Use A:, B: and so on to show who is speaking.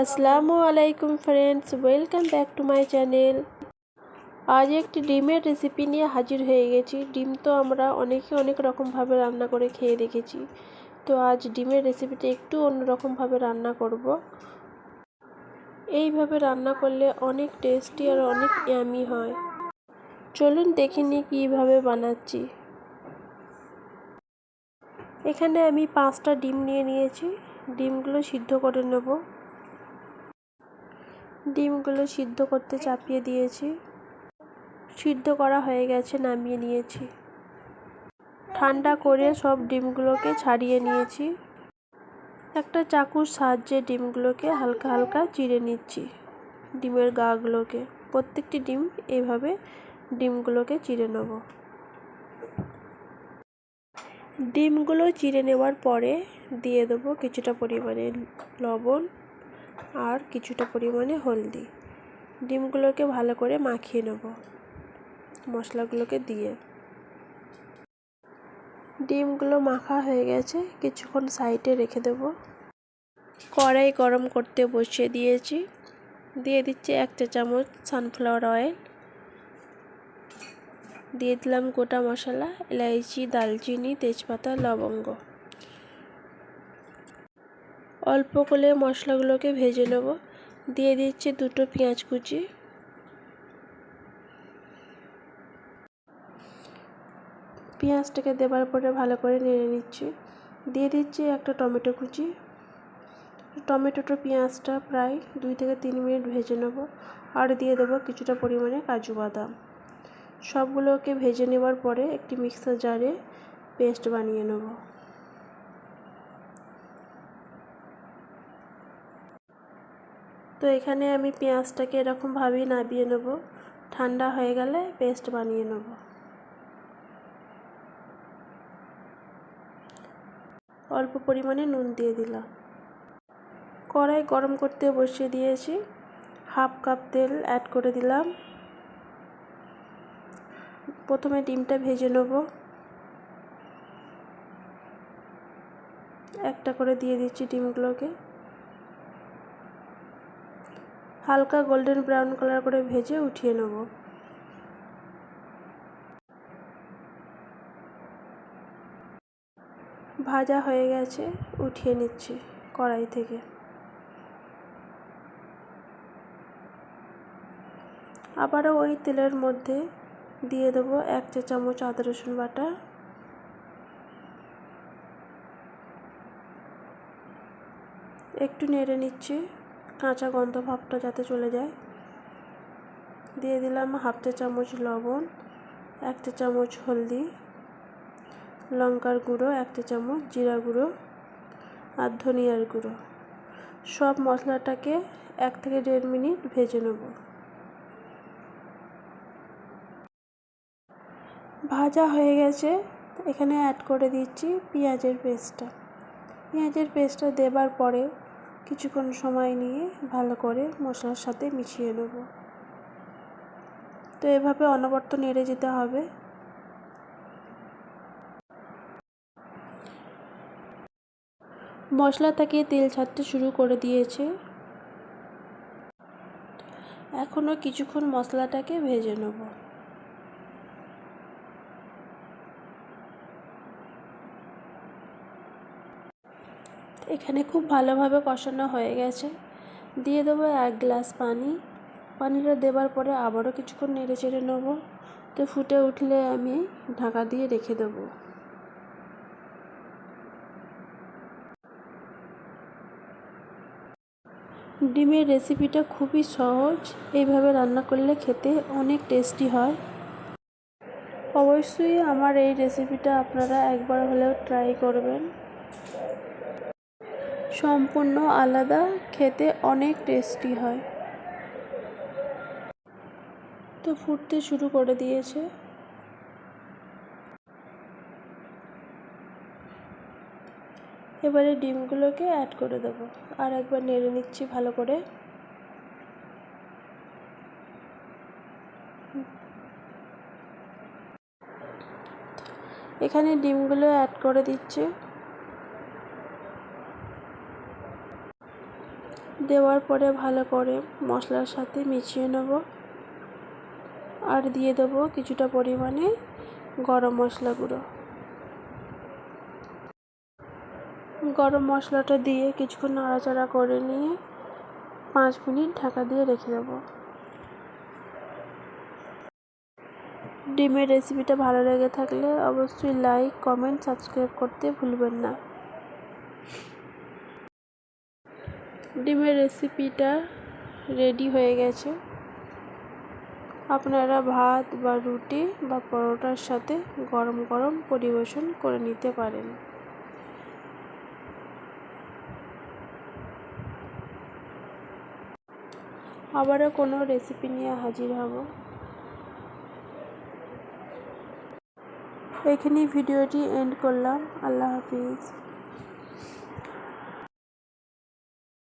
A: আসসালামু আলাইকুম friends welcome back to my channel আজ একটি ডিমের রেসিপি নিয়ে হাজির হয়ে গেছি। ডিম তো আমরা অনেকে অনেক রকমভাবে রান্না করে খেয়ে দেখেছি। তো আজ ডিমের রেসিপিটা একটু অন্যরকমভাবে রান্না করব। এইভাবে রান্না করলে অনেক টেস্টি আর অনেক ইয়ামি হয়। চলুন দেখে নিই কীভাবে বানাচ্ছি। এখানে আমি পাঁচটা ডিম নিয়ে নিয়েছি। ডিমগুলো সিদ্ধ করে নেব। ডিমগুলো সিদ্ধ করতে চাপিয়ে দিয়েছি। সিদ্ধ করা হয়ে গেছে, নামিয়ে নিয়েছি। ঠান্ডা করে সব ডিমগুলোকে ছাড়িয়ে নিয়েছি। একটা চাকুর সাহায্যে ডিমগুলোকে হালকা হালকা চিড়ে নিচ্ছি ডিমের গাগুলোকে। প্রত্যেকটি ডিম এইভাবে ডিমগুলোকে চিড়ে নেব। ডিমগুলো চিড়ে নেওয়ার পরে দিয়ে দেবো কিছুটা পরিমাণে লবণ আর কিছুটা পরিমাণে হলদি। ডিমগুলোকে ভালো করে মাখিয়ে নেব। মশলাগুলোকে দিয়ে। ডিমগুলো মাখা হয়ে গেছে, কিছুক্ষণ সাইডে রেখে দেব। কড়াই গরম করতে বসিয়ে দিয়েছি। দিয়ে দিচ্ছি এক চা চামচ সানফ্লাওয়ার অয়েল দিয়ে দিলাম গোটা মশলা, এলাইচি, দালচিনি, তেজপাতা, লবঙ্গ। অল্প করে মশলাগুলোকে ভেজে নেব। দিয়ে দিচ্ছি দুটো পেঁয়াজ কুচি। পেঁয়াজটাকে দেবার পরে ভালো করে নেড়ে নিচ্ছি। দিয়ে দিচ্ছি একটা টমেটো কুচি। টমেটোটা পেঁয়াজটা প্রায় দুই থেকে তিন মিনিট ভেজে নেব। আর দিয়ে দেবো কিছুটা পরিমাণে কাজু বাদাম। সবগুলোকে ভেজে নেওয়ার পরে একটি মিক্সার জারে পেস্ট বানিয়ে নেব। তো এখানে আমি পেঁয়াজটাকে এরকমভাবেই নাবিয়ে নেব। ঠান্ডা হয়ে গেলে পেস্ট বানিয়ে নেব। অল্প পরিমাণে নুন দিয়ে দিলাম। কড়াই গরম করতে বসিয়ে দিয়েছি। হাফ কাপ তেল অ্যাড করে দিলাম। প্রথমে ডিমটা ভেজে নেব। একটা করে দিয়ে দিচ্ছি ডিমগুলোকে। হালকা গোল্ডেন ব্রাউন কালার করে ভেজে উঠিয়ে নেব। ভাজা হয়ে গেছে, উঠিয়ে নিচ্ছি কড়াই থেকে। আবারও ওই তেলের মধ্যে দিয়ে দেবো এক চা চামচ আদা রসুন বাটা। একটু নেড়ে নিচ্ছি। কাঁচা গন্ধ ভাবটা যাতে চলে যায়। দিয়ে দিলাম হাফ চা চামচ লবণ, এক চা চামচ হলদি, লঙ্কার গুঁড়ো, এক চা চামচ জিরা গুঁড়ো আর ধনিয়ার গুঁড়ো। সব মশলাটাকে এক থেকে দেড় মিনিট ভেজে নেব। ভাজা হয়ে গেছে। এখানে অ্যাড করে দিচ্ছি পেঁয়াজের পেস্টটা পেঁয়াজের পেস্টটা দেবার পরে কিছুক্ষণ সময় নিয়ে ভালো করে মশলার সাথে মিশিয়ে নেব। তো এভাবে অনবর্ত নেড়ে যেতে হবে। মশলা থেকে তেল ছাড়তে শুরু করে দিয়েছে। এখনও কিছুক্ষণ মশলাটাকে ভেজে নেব। এখানে খুব ভালোভাবে কষানো হয়ে গেছে। দিয়ে দেবো এক গ্লাস পানি। পানিটা দেবার পরে আবারও কিছুক্ষণ নেড়ে চেড়ে নেব। তো ফুটে উঠলে আমি ঢাকা দিয়ে রেখে দেবো। ডিমের রেসিপিটা খুবই সহজ। এইভাবে রান্না করলে খেতে অনেক টেস্টি হয়। অবশ্যই আমার এই রেসিপিটা আপনারা একবার হলেও ট্রাই করবেন। সম্পূর্ণ আলাদা, খেতে অনেক টেস্টি হয়। তো ফুটতে শুরু করে দিয়েছে। এবারে ডিমগুলোকে অ্যাড করে দেবো। আর একবার নেড়ে নিচ্ছি ভালো করে। এখানে ডিমগুলো অ্যাড করে দিচ্ছে। দেওয়ার পরে ভালো করে মশলার সাথে মিশিয়ে নেব আর দিয়ে দেবো কিছুটা পরিমাণে গরম মশলা গুঁড়ো। গরম মশলাটা দিয়ে কিছুক্ষণ নাড়াচাড়া করে নিয়ে পাঁচ মিনিট ঢাকা দিয়ে রেখে দেবো। ডিমের রেসিপিটা ভালো লেগে থাকলে অবশ্যই লাইক, কমেন্ট, সাবস্ক্রাইব করতে ভুলবেন না। ডিমের রেসিপিটা রেডি হয়ে গেছে। আপনারা ভাত বা রুটি বা পরোটার সাথে গরম গরম পরিবেশন করে নিতে পারেন। আবারও কোনো রেসিপি নিয়ে হাজির হব। এখানেই ভিডিওটি এন্ড করলাম। আল্লাহ হাফিজ।